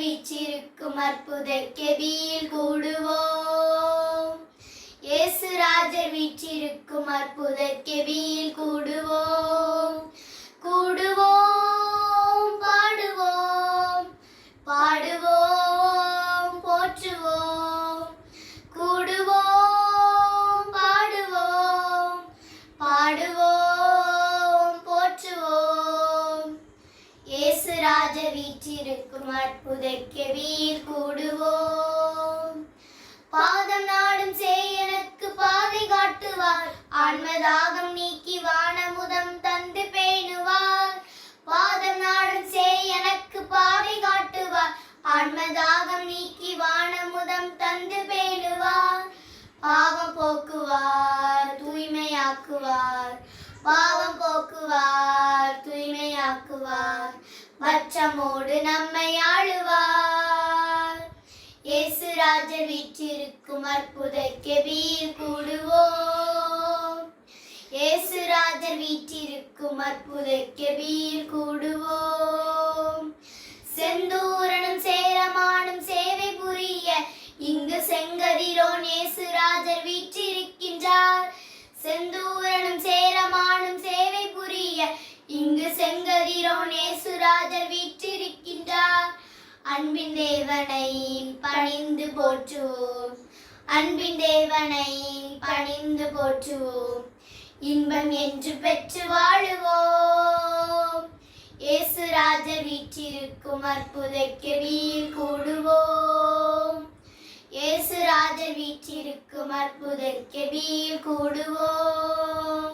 வீச்சிருக்கும் அற்புத கெபியில் கூடுவோம். இயேசு வீச்சிருக்கும் வீற்றிருக்கும் அற்புத கெபியில் கூடுவோம். வீற்றிருக்கும் வீர் கூடுவோம். பாதம் நாடும் சேய் எனக்கு பாதை காட்டுவார். ஆன்மதாகம் நீக்கி வானமுதம் தந்து பேணுவார். பாதம் நாடும் சேய் எனக்கு பாதை காட்டுவார். ஆன்மதாகம் நீக்கி வானமுதம் தந்து பேணுவார். பாவம் போக்குவார் தூய்மையாக்குவார். பாவம் போக்குவார் தூய்மையாக்குவார். பச்சமோடு நம்மை ஆளுவார். இயேசு ராஜர் வீற்றிருக்கும் அற்புத கெபியில் கூடுவோம். இயேசுராஜர் வீற்றிருக்கும் அற்புத கெபியில் கூடுவோம். செந்தூரனும் சேரமானும் சேவை புரிய இங்கு செங்கதிரோன் இயேசுராஜர் வீற்றிருக்கின்றார். செந்தூரனும் சேரமானும் சேவை புரிய இங்கு செங்கதிரோன் ராஜர் வீற்றிருக்கின்றார். அன்பின் தேவனை பணிந்து போற்றுவோம் அன்பின் தேவனை பணிந்து போற்றுவோம் இன்பம் என்று பெற்று வாழுவோம். இயேசு ராஜர் வீற்றிருக்கும் அற்புத கெவியில் கூடுவோம். இயேசு ராஜர் வீற்றிருக்கும் அற்புத கெவியில் கூடுவோம்.